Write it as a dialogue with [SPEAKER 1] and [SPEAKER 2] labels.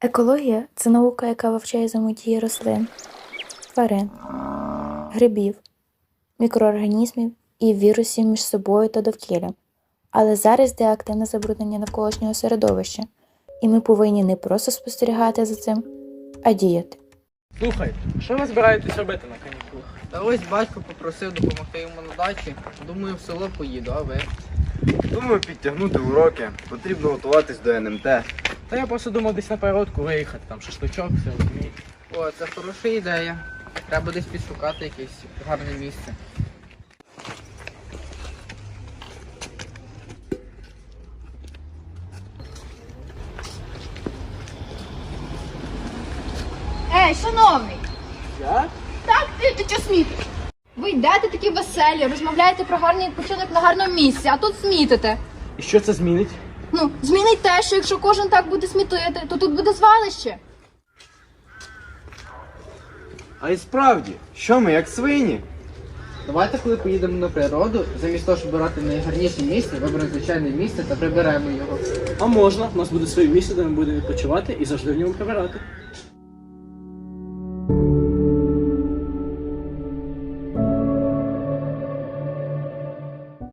[SPEAKER 1] Екологія це наука, яка вивчає взаємодії рослин, тварин, грибів, мікроорганізмів і вірусів між собою та довкіллям. Але зараз йде активне забруднення навколишнього середовища, і ми повинні не просто спостерігати за цим, а діяти.
[SPEAKER 2] Слухай, що ви збираєтесь робити на канікулах?
[SPEAKER 3] Та ось батько попросив допомогти йому на дачі. Думаю, в село поїду, а ви?
[SPEAKER 4] Думаю, підтягнути уроки. Потрібно готуватись до НМТ.
[SPEAKER 2] Та я просто думав десь на природку виїхати, там шашличок, все розумієте.
[SPEAKER 3] О, це хороша ідея. Треба десь підшукати якесь гарне місце.
[SPEAKER 5] Ей, шановний!
[SPEAKER 2] Я?
[SPEAKER 5] Так, ти, ти чого смітиш? Ви йдете такі веселі, розмовляєте про гарний відпочинок на гарному місці, а тут смітите.
[SPEAKER 2] І що це змінить?
[SPEAKER 5] Ну, змінить те, що якщо кожен так буде смітити, то тут буде звалище.
[SPEAKER 4] А і справді, що ми, як свині?
[SPEAKER 3] Давайте, коли поїдемо на природу, замість того, щоб брати найгарніше місце, виберемо звичайне місце та приберемо його.
[SPEAKER 2] А можна, у нас буде своє місце, де ми будемо відпочивати і завжди в ньому прибирати.